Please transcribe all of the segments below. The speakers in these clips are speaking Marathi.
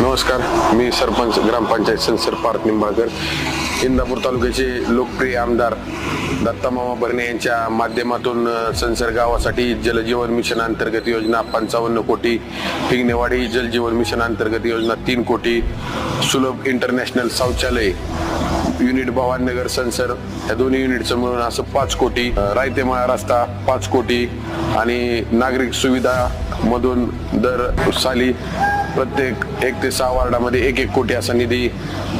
नमस्कार मी सरपंच ग्रामपंचायत संसर पार्थ निंबाळकर. इंदापूर तालुक्याचे लोकप्रिय आमदार दत्तामामा भरणे यांच्या माध्यमातून अ, संसर गावासाठी जलजीवन मिशन अंतर्गत योजना पंचावन्न कोटी पिंगनेवाडी जलजीवन मिशन अंतर्गत योजना तीन कोटी सुलभ इंटरनॅशनल शौचालय युनिट भवाननगर संसर या दोन्ही युनिटचं मिळून असं पाच कोटी रायतेमाळा रस्ता पाच कोटी आणि नागरिक सुविधा मधून दर साली प्रत्येक एक ते सहा वार्डामध्ये एक एक कोटी असा निधी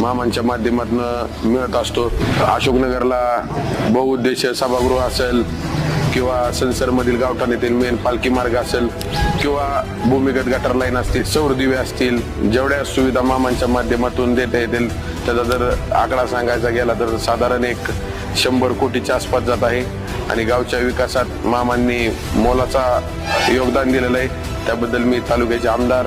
मामांच्या माध्यमातून मिळत असतो. अशोकनगरला बहुउद्देशीय सभागृह असेल किंवा संसरमधील गावठाण्यातील मेन पालखी मार्ग असेल किंवा भूमिगत गटर लाईन असतील सौर दिवे असतील जेवढ्या सुविधा मामांच्या माध्यमातून देता येतील त्याचा जर आकडा सांगायचा गेला तर साधारण एक शंभर कोटीच्या आसपास जात आहे. आणि गावच्या विकासात मामांनी मोलाचा योगदान दिलेलं आहे. त्याबद्दल मी तालुक्याचे आमदार